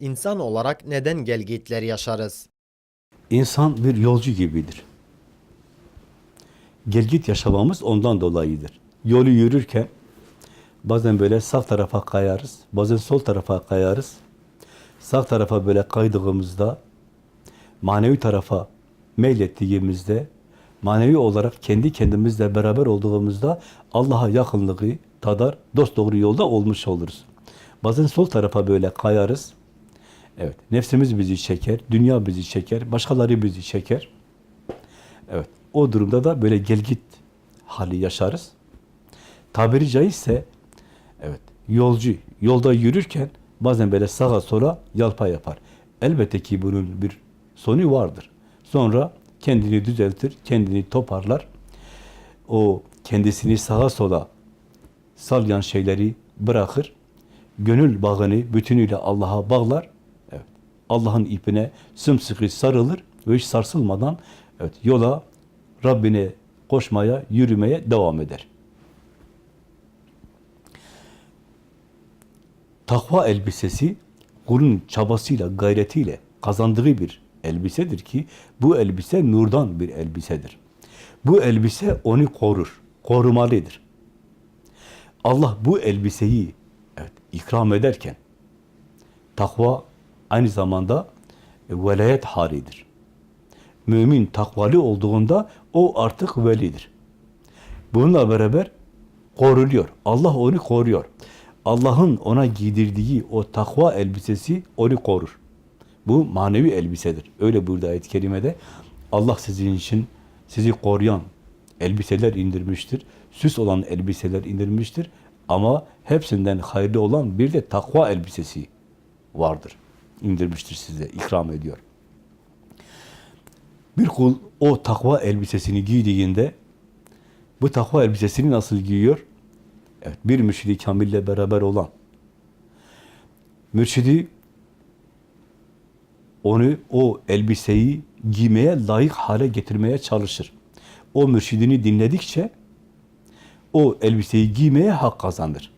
İnsan olarak neden gelgitler yaşarız? İnsan bir yolcu gibidir. Gelgit yaşamamız ondan dolayıdır. Yolu yürürken bazen böyle sağ tarafa kayarız, bazen sol tarafa kayarız. Sağ tarafa böyle kaydığımızda, manevi tarafa meylettiğimizde, manevi olarak kendi kendimizle beraber olduğumuzda Allah'a yakınlığı tadar, dost doğru yolda olmuş oluruz. Bazen sol tarafa böyle kayarız. Evet, nefsimiz bizi çeker, dünya bizi çeker, başkaları bizi çeker. Evet, o durumda da böyle gelgit hali yaşarız. Tabiri caizse, evet, yolcu yolda yürürken bazen böyle sağa sola yalpa yapar. Elbette ki bunun bir sonu vardır. Sonra kendini düzeltir, kendini toparlar. O kendisini sağa sola salyan şeyleri bırakır. Gönül bağını bütünüyle Allah'a bağlar. Allah'ın ipine sımsıkı sarılır ve hiç sarsılmadan evet yola Rabbine koşmaya, yürümeye devam eder. Takva elbisesi kulun çabasıyla, gayretiyle kazandığı bir elbisedir ki bu elbise nurdan bir elbisedir. Bu elbise onu korur, korumalıdır. Allah bu elbiseyi evet, ikram ederken takva aynı zamanda e, velayet halidir. Mümin takvalı olduğunda o artık velidir. Bununla beraber koruluyor. Allah onu koruyor. Allah'ın ona giydirdiği o takva elbisesi onu korur. Bu manevi elbisedir. Öyle burada ayet-i kerimede Allah sizin için sizi koruyan elbiseler indirmiştir. Süs olan elbiseler indirmiştir. Ama hepsinden hayırlı olan bir de takva elbisesi vardır. İndirmiştir size, ikram ediyor. Bir kul o takva elbisesini giydiğinde bu takva elbisesini nasıl giyiyor? Evet, bir mürşidi kamille beraber olan mürşidi onu o elbiseyi giymeye layık hale getirmeye çalışır. O mürşidini dinledikçe o elbiseyi giymeye hak kazanır.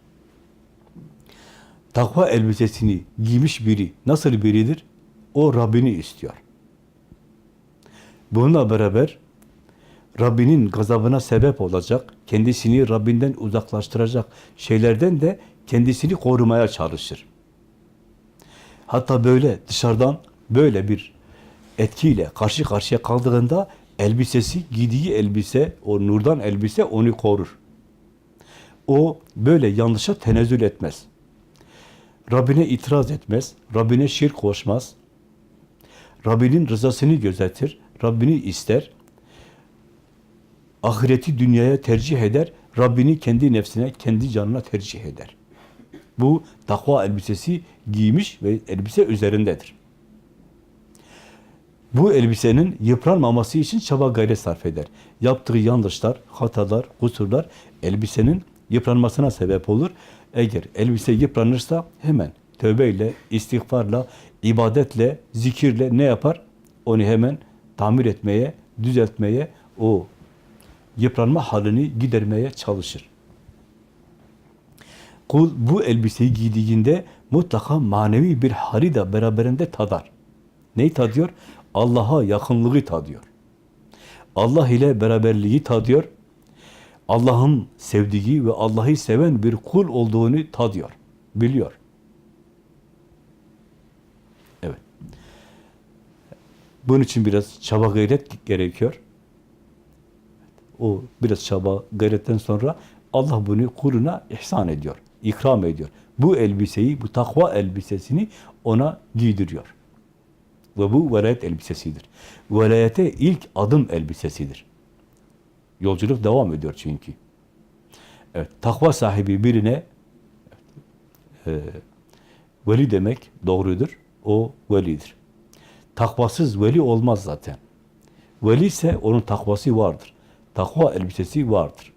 Takva elbisesini giymiş biri nasıl biridir? O Rabbini istiyor. Bununla beraber Rabbinin gazabına sebep olacak, kendisini Rabbinden uzaklaştıracak şeylerden de kendisini korumaya çalışır. Hatta böyle dışarıdan böyle bir etkiyle karşı karşıya kaldığında elbisesi, giydiği elbise, o nurdan elbise onu korur. O böyle yanlışa tenezzül etmez. Rabbine itiraz etmez, Rabbine şirk koşmaz. Rabbinin rızasını gözetir, Rabbini ister. Ahireti dünyaya tercih eder, Rabbini kendi nefsine, kendi canına tercih eder. Bu takva elbisesi giymiş ve elbise üzerindedir. Bu elbisenin yıpranmaması için çaba gayret sarf eder. Yaptığı yanlışlar, hatalar, kusurlar elbisenin yıpranmasına sebep olur. Eğer elbise yıpranırsa hemen tövbeyle, istiğfarla, ibadetle, zikirle ne yapar? Onu hemen tamir etmeye, düzeltmeye, o yıpranma halini gidermeye çalışır. Kul bu elbiseyi giydiğinde mutlaka manevi bir hali de beraberinde tadar. Neyi tadıyor? Allah'a yakınlığı tadıyor. Allah ile beraberliği tadıyor. Allah'ın sevdiği ve Allah'ı seven bir kul olduğunu tadıyor, biliyor. Evet. Bunun için biraz çaba gayret gerekiyor. O biraz çaba gayretten sonra Allah bunu kuluna ihsan ediyor, ikram ediyor. Bu elbiseyi, bu takva elbisesini ona giydiriyor. Ve bu velayet elbisesidir. Velayete ilk adım elbisesidir. Yolculuk devam ediyor çünkü. Evet, takva sahibi birine e, veli demek doğrudur. O velidir. Takvasız veli olmaz zaten. Veli ise onun takvası vardır. Takva elbisesi vardır.